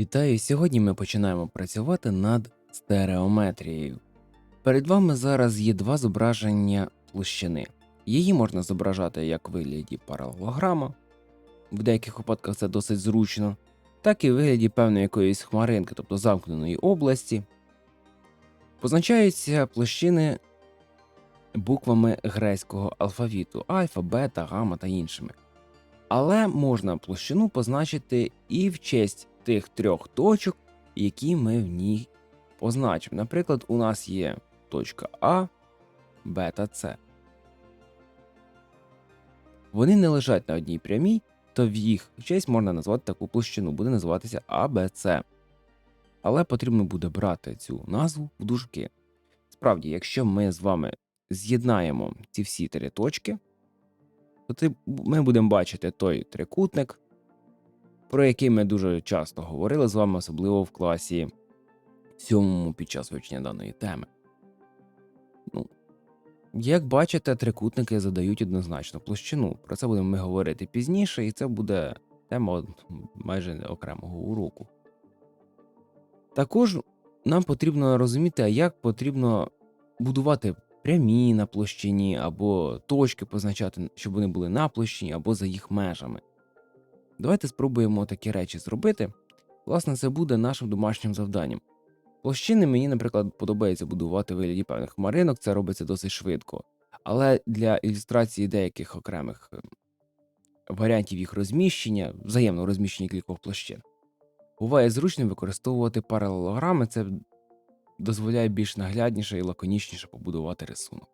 Вітаю! Сьогодні ми починаємо працювати над стереометрією. Перед вами зараз є два зображення площини. Її можна зображати як в вигляді паралелограма, в деяких випадках це досить зручно, так і в вигляді певної якоїсь хмаринки, тобто замкненої області. Позначаються площини буквами грецького алфавіту альфа, бета, гамма та іншими. Але можна площину позначити і в честь тих трьох точок, які ми в ній позначимо. Наприклад, у нас є точка А, Б та С. Вони не лежать на одній прямій, то в їх честь можна назвати таку площину, буде називатися АБЦ. Але потрібно буде брати цю назву в дужки. Справді, якщо ми з вами з'єднаємо ці всі три точки, то ми будемо бачити той трикутник, про який ми дуже часто говорили з вами, особливо в класі сьомому під час вивчення даної теми. Ну, як бачите, трикутники задають однозначно площину. Про це будемо ми говорити пізніше, і це буде тема майже окремого уроку. Також нам потрібно розуміти, як потрібно будувати прямі на площині, або точки позначати, щоб вони були на площині, або за їх межами. Давайте спробуємо такі речі зробити. Власне, це буде нашим домашнім завданням. Площини мені, наприклад, подобається будувати вигляді певних хмаринок, це робиться досить швидко. Але для ілюстрації деяких окремих е, варіантів їх розміщення, взаємного розміщення кількох площин, буває зручним використовувати паралелограми, це дозволяє більш наглядніше і лаконічніше побудувати рисунок.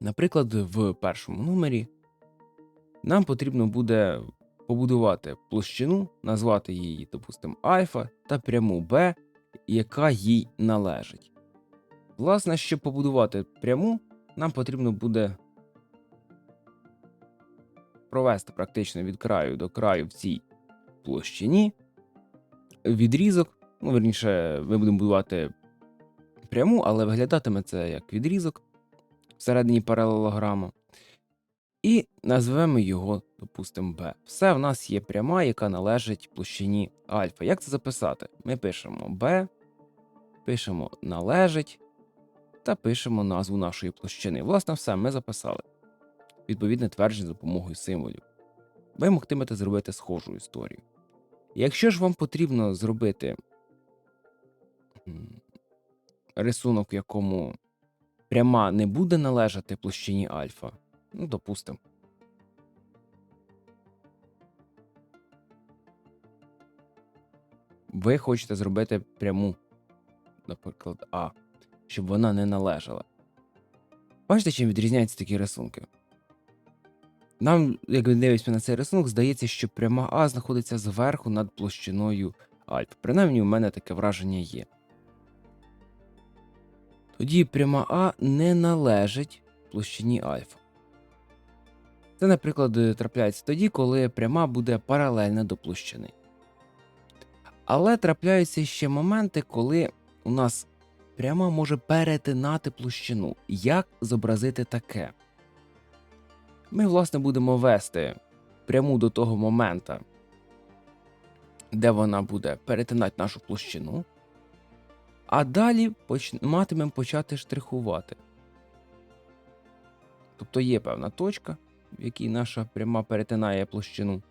Наприклад, в першому номері нам потрібно буде побудувати площину, назвати її, допустимо, альфа та пряму Б, яка їй належить. Власне, щоб побудувати пряму, нам потрібно буде провести практично від краю до краю в цій площині відрізок. Ну, верніше, ми будемо будувати пряму, але виглядатиме це як відрізок всередині паралелограма. І назвемо його, допустимо, B. Все в нас є пряма, яка належить площині альфа. Як це записати? Ми пишемо B, пишемо належить та пишемо назву нашої площини. Власне, все ми записали. Відповідне твердження за допомогою символів. Ви могтимете зробити схожу історію. Якщо ж вам потрібно зробити рисунок, якому пряма не буде належати площині альфа, ну, допустимо. Ви хочете зробити пряму, наприклад, А, щоб вона не належала. Бачите, чим відрізняються такі рисунки? Нам, як ми дивимося на цей рисунок, здається, що пряма А знаходиться зверху над площиною альфа. Принаймні, у мене таке враження є. Тоді пряма А не належить площині альфа. Це, наприклад, е, трапляється тоді, коли пряма буде паралельна до площини. Але трапляються ще моменти, коли у нас пряма може перетинати площину. Як зобразити таке? Ми, власне, будемо вести пряму до того момента, де вона буде перетинати нашу площину. А далі поч... матимемо почати штрихувати. Тобто є певна точка, в якій наша пряма перетинає площину.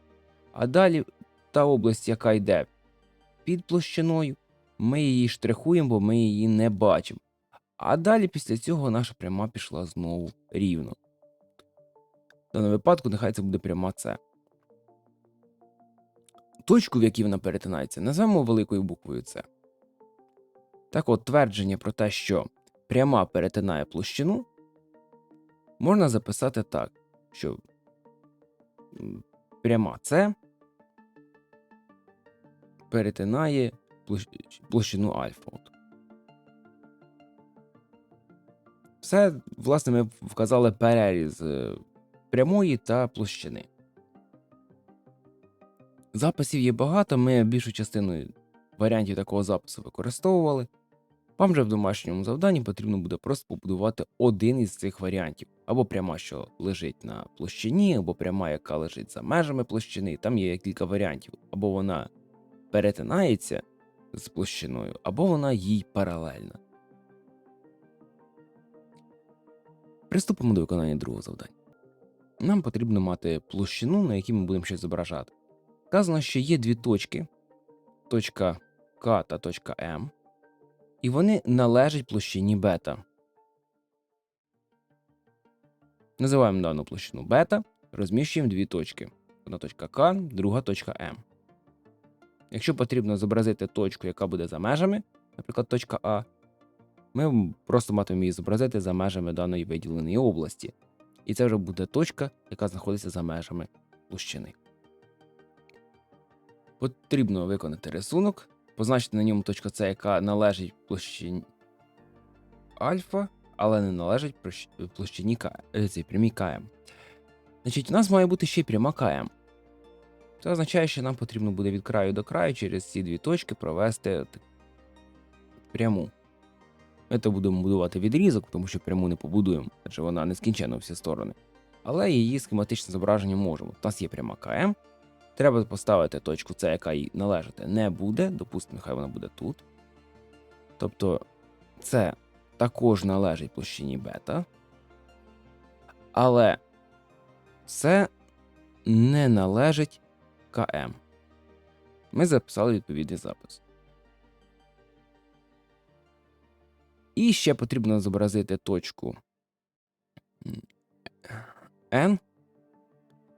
А далі та область, яка йде під площиною, ми її штрихуємо, бо ми її не бачимо. А далі після цього наша пряма пішла знову рівно. В даному випадку нехай це буде пряма С. Точку, в якій вона перетинається, назвемо великою буквою С. Так от, твердження про те, що пряма перетинає площину, можна записати так, що пряма С перетинає площину альфа. Все, власне, ми вказали переріз е, прямої та площини. Записів є багато, ми більшу частину варіантів такого запису використовували. Вам же в домашньому завданні потрібно буде просто побудувати один із цих варіантів. Або пряма, що лежить на площині, або пряма, яка лежить за межами площини. Там є кілька варіантів. Або вона перетинається з площиною, або вона їй паралельна. Приступимо до виконання другого завдання. Нам потрібно мати площину, на якій ми будемо щось зображати. Сказано, що є дві точки точка К та точка М, і вони належать площині бета. Називаємо дану площину бета, розміщуємо дві точки. Одна точка К, друга точка М. Якщо потрібно зобразити точку, яка буде за межами, наприклад, точка А, ми просто матимемо її зобразити за межами даної виділеної області. І це вже буде точка, яка знаходиться за межами площини. Потрібно виконати рисунок, позначити на ньому точку С, яка належить площині альфа, але не належить площині К, е, цій прямій КМ. Значить, у нас має бути ще пряма КМ. Це означає, що нам потрібно буде від краю до краю через ці дві точки провести пряму. Ми то будемо будувати відрізок, тому що пряму не побудуємо, адже вона нескінченна у всі сторони. Але її схематичне зображення можемо. У нас є пряма КМ. Треба поставити точку С, яка їй належати не буде. Допустимо, хай вона буде тут. Тобто це також належить площині бета. Але це не належить КМ. Ми записали відповідний запис. І ще потрібно зобразити точку N,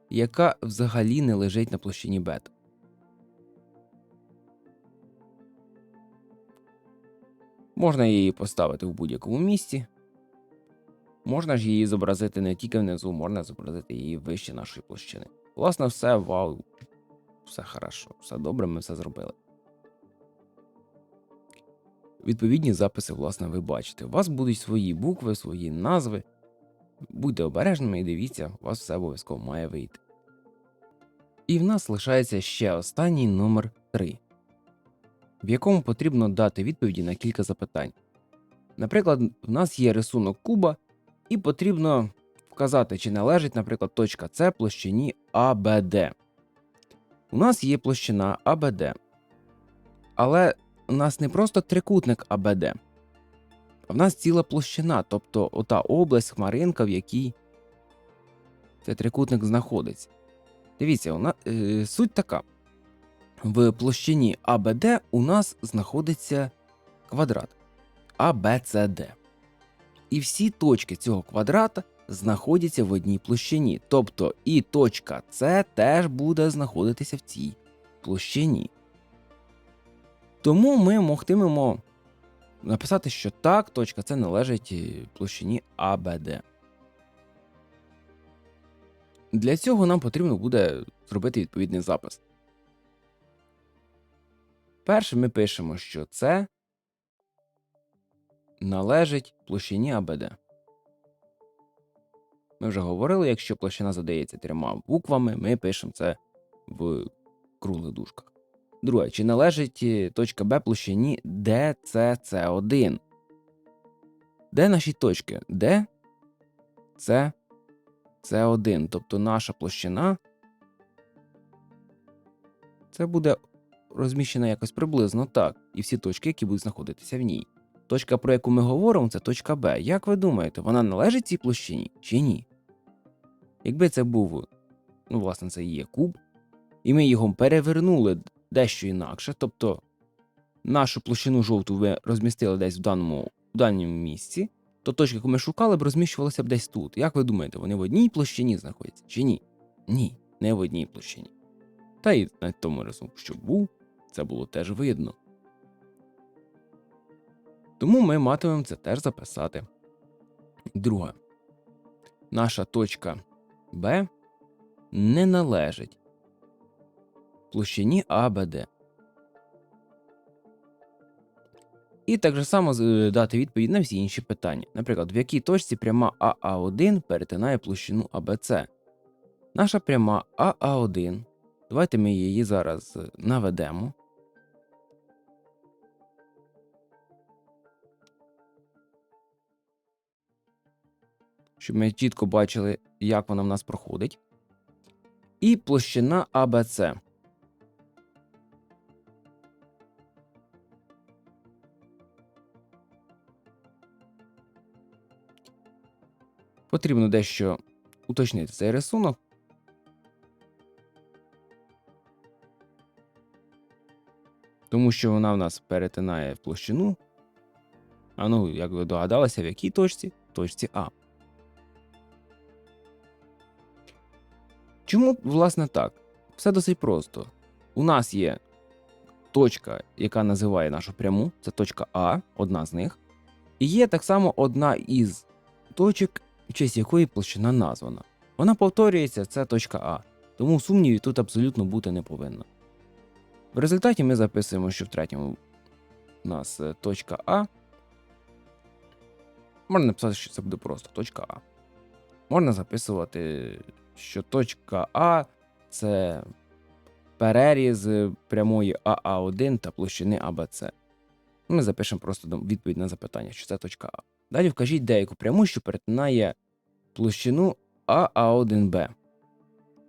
яка взагалі не лежить на площині бета. Можна її поставити в будь-якому місці. Можна ж її зобразити не тільки внизу, можна зобразити її вище нашої площини. Власне, все вау, все хорошо, все добре, ми все зробили. Відповідні записи, власне, ви бачите. У вас будуть свої букви, свої назви. Будьте обережними і дивіться, у вас все обов'язково має вийти. І в нас лишається ще останній номер 3, в якому потрібно дати відповіді на кілька запитань. Наприклад, в нас є рисунок куба, і потрібно вказати, чи належить, наприклад, точка С площині ABD. У нас є площина ABD. Але у нас не просто трикутник АБД, а в нас ціла площина, тобто ота область, хмаринка, в якій цей трикутник знаходиться. Дивіться, у е, суть така: в площині АБД у нас знаходиться квадрат ABCD. І всі точки цього квадрата знаходяться в одній площині. Тобто і точка С теж буде знаходитися в цій площині. Тому ми могтимемо написати, що так, точка С належить площині АБД. Для цього нам потрібно буде зробити відповідний запис. Перше ми пишемо, що це належить площині АБД. Ми вже говорили, якщо площина задається трьома буквами, ми пишемо це в круглих дужках. Друге, чи належить е, точка Б площині DCC1? Де наші точки? Д, С, С1. Тобто наша площина. Це буде розміщена якось приблизно так. І всі точки, які будуть знаходитися в ній. Точка, про яку ми говоримо, це точка Б. Як ви думаєте, вона належить цій площині чи ні? Якби це був, ну, власне, це є куб, і ми його перевернули дещо інакше, тобто нашу площину жовту ви розмістили десь в даному, в даному місці, то точки, яку ми шукали б, розміщувалися б десь тут. Як ви думаєте, вони в одній площині знаходяться чи ні? Ні, не в одній площині. Та й на тому рисунку, що був, це було теж видно. Тому ми матимемо це теж записати. Друге. Наша точка Б не належить площині АБД. І так же само е, дати відповідь на всі інші питання. Наприклад, в якій точці пряма АА1 перетинає площину АБЦ. Наша пряма АА1. Давайте ми її зараз е, наведемо. Щоб ми чітко бачили, як вона в нас проходить. І площина АБЦ. Потрібно дещо уточнити цей рисунок. Тому що вона в нас перетинає площину. А ну, як ви догадалися, в якій точці? В Точці А. Чому, власне, так? Все досить просто. У нас є точка, яка називає нашу пряму, це точка А, одна з них. І є так само одна із точок, в честь якої площина названа. Вона повторюється, це точка А, тому сумнівів тут абсолютно бути не повинно. В результаті ми записуємо, що в третьому у нас е, точка А. Можна написати, що це буде просто точка А. Можна записувати, що точка А це переріз прямої АА1 та площини АБЦ. Ми запишемо просто відповідь на запитання, що це точка А. Далі вкажіть деяку пряму, що перетинає площину АА1Б.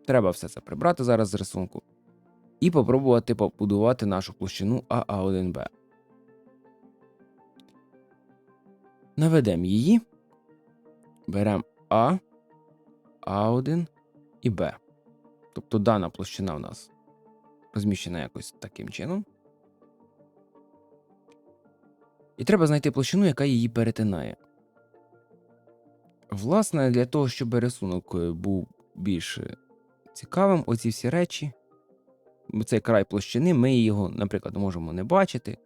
Треба все це прибрати зараз з рисунку. І попробувати побудувати нашу площину АА1Б. Наведемо її. Беремо А, А1 і Б. Тобто дана площина у нас розміщена якось таким чином. І треба знайти площину, яка її перетинає. Власне, для того, щоб рисунок е, був більш е, цікавим, оці всі речі, цей край площини, ми його, наприклад, можемо не бачити.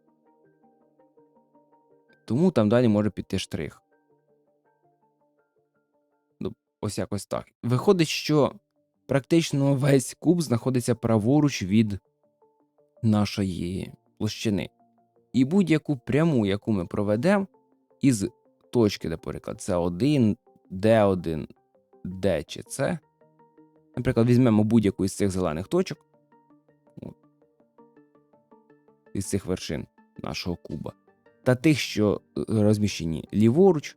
Тому там далі може піти штрих. Ну, Ось якось так. Виходить, що практично весь куб знаходиться праворуч від нашої площини. І будь-яку пряму, яку ми проведемо із точки, наприклад, С1, Д1, Д чи С. Наприклад, візьмемо будь-яку із цих зелених точок, із цих вершин нашого куба, та тих, що розміщені ліворуч,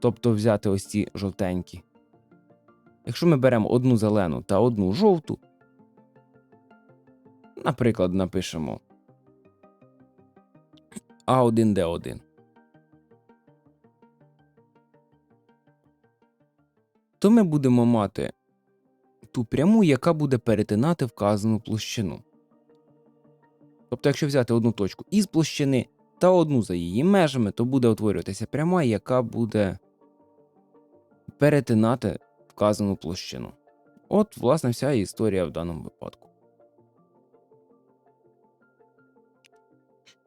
тобто взяти ось ці жовтенькі. Якщо ми беремо одну зелену та одну жовту, наприклад, напишемо А1Д1. То ми будемо мати ту пряму, яка буде перетинати вказану площину. Тобто, якщо взяти одну точку із площини та одну за її межами, то буде утворюватися пряма, яка буде перетинати вказану площину. От, власне, вся історія в даному випадку.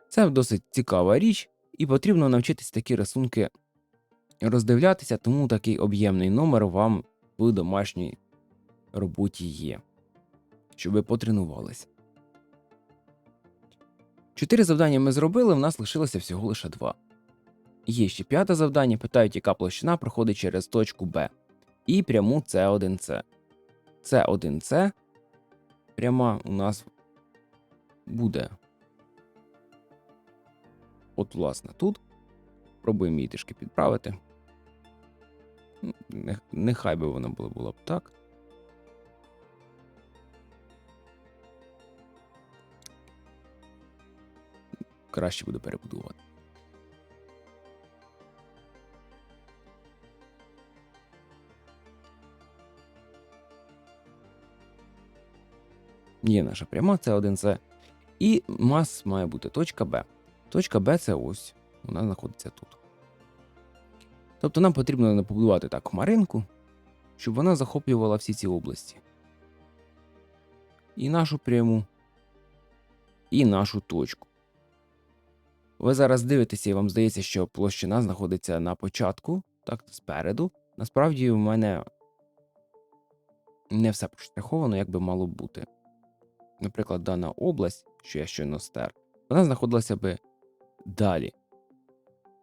Це досить цікава річ, і потрібно навчитись такі рисунки роздивлятися, тому такий об'ємний номер вам в домашній роботі є, щоб ви потренувалися. Чотири завдання ми зробили, в нас лишилося всього лише два. Є ще п'яте завдання, питають, яка площина проходить через точку Б і пряму С1С. С1С пряма у нас буде. От, власне, тут. Пробуємо її трішки підправити. Ну, Нехай би вона була, була б так. Краще буде перебудувати. Є наша пряма, це 1С. І у нас має бути точка Б. Точка Б це ось. Вона знаходиться тут. Тобто нам потрібно побудувати так хмаринку, щоб вона захоплювала всі ці області. І нашу пряму, і нашу точку. Ви зараз дивитеся, і вам здається, що площина знаходиться на початку, так, спереду. Насправді, в мене не все проштриховано, як би мало бути. Наприклад, дана область, що я щойно стер, вона знаходилася би далі.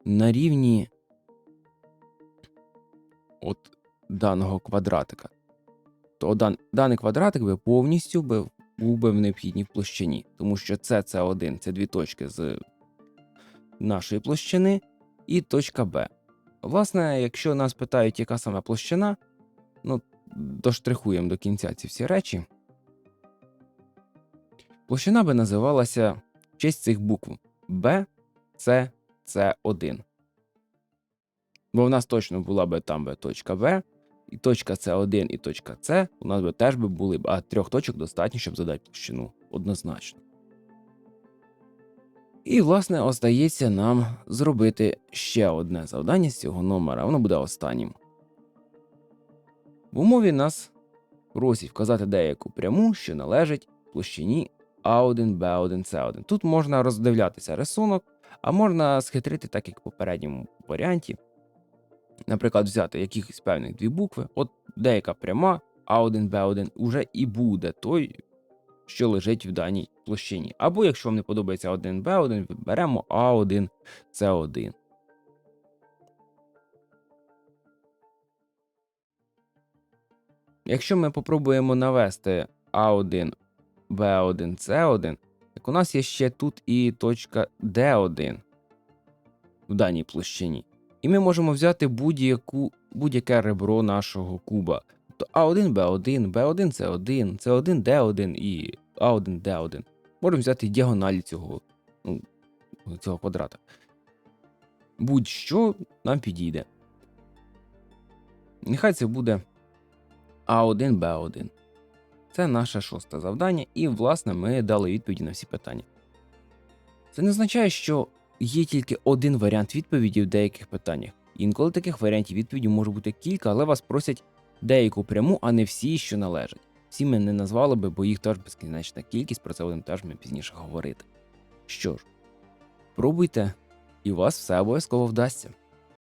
На рівні от даного квадратика. То дан, даний квадратик би повністю би, був би в необхідній площині, тому що це С1 це дві точки з нашої площини і точка Б. Власне, якщо нас питають, яка саме площина, ну, доштрихуємо до кінця ці всі речі. Площина би називалася в честь цих букв Б, С, С1. Бо в нас точно була би там би точка В, і точка С1 і точка С у нас би теж би були а трьох точок достатньо, щоб задати площину. Однозначно. І, власне, остається нам зробити ще одне завдання з цього номера, воно буде останнім. В умові нас просять вказати деяку пряму, що належить площині А1, Б1, С1. Тут можна роздивлятися рисунок, а можна схитрити, так як в попередньому варіанті. Наприклад, взяти якихось певних дві букви, от деяка пряма А1, Б1 уже і буде той, що лежить в даній площині. Або якщо вам не подобається 1 Б1, беремо А1, С1. Якщо ми попробуємо навести А1, Б1, С1, так у нас є ще тут і точка Д1 в даній площині. І ми можемо взяти будь-яку, будь-яке ребро нашого куба. Тобто А1, Б1, Б1, С1, С1, Д1 і А1, Д1. Можемо взяти діагоналі цього, ну, цього квадрата. Будь-що нам підійде. Нехай це буде А1, Б1. Це наше шосте завдання, і, власне, ми дали відповіді на всі питання. Це не означає, що є тільки один варіант відповіді в деяких питаннях. Інколи таких варіантів відповіді може бути кілька, але вас просять деяку пряму, а не всі, що належать. Всі ми не назвали би, бо їх теж безкінечна кількість, про це будемо теж ми пізніше говорити. Що ж, пробуйте, і у вас все обов'язково вдасться.